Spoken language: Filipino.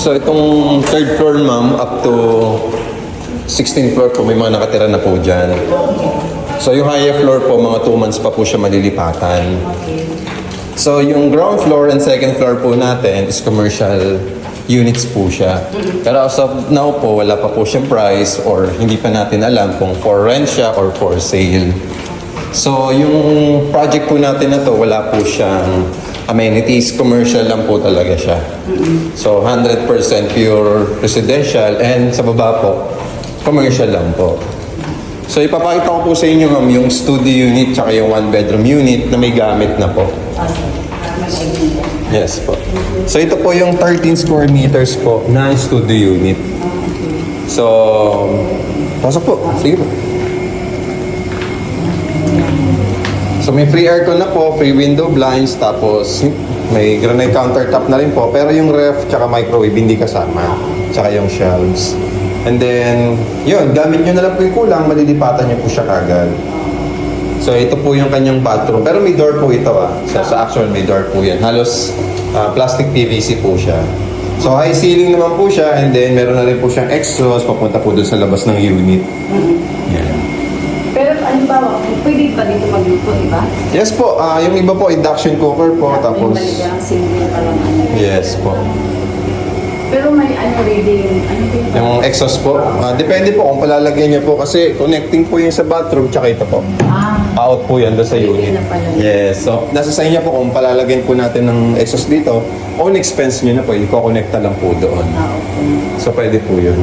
So itong third floor ma'am up to 16th floor po may mga nakatira na po dyan. So yung higher floor po mga 2 months pa po siya malilipatan. So yung ground floor and second floor po natin is commercial units po siya. Pero as of now po wala pa po siyang price or hindi pa natin alam kung for rent siya or for sale. So yung project po natin na to wala po siyang amenities, commercial lang po talaga siya. So 100% pure residential and sa baba po commercial lang po. So ipapakita ko po sa inyo ma'am yung studio unit tsaka yung one bedroom unit na may gamit na po. Yes po. So ito po yung 13 square meters po na studio unit. So, pasok po. Sige po. So may free aircon na po, free window blinds, tapos may granite countertop na rin po. Pero yung ref tsaka microwave hindi kasama. Tsaka yung shelves. And then, yun, gamit nyo na lang po yung kulang, malilipatan nyo po siya kagad. So ito po yung kanyang bathroom. Pero may door po ito ah. Sa, sa actual may door po yan. Halos ah, plastic PVC po siya. So high ceiling naman po siya and then meron na rin po siyang exhaust papunta po dun sa labas ng unit. Yan. Ba, pwede pa dito magluto, di ba? Yes po, ah, yung iba po induction cooker po tapos Yung single pa lang ano. Yes po. Pero may ano reading, ano din ba? Yung exhaust po, ah, depende po kung palalagyan niyo po kasi connecting po yung sa bathroom tsaka ito po. Ah, Out po yan doon sa unit. na pala. Yes. So, nasa sa inyo po kung palalagyan po natin ng exhaust dito, own expense nyo na po, i-connecta lang po doon. ah, okay. So, pwede po yun.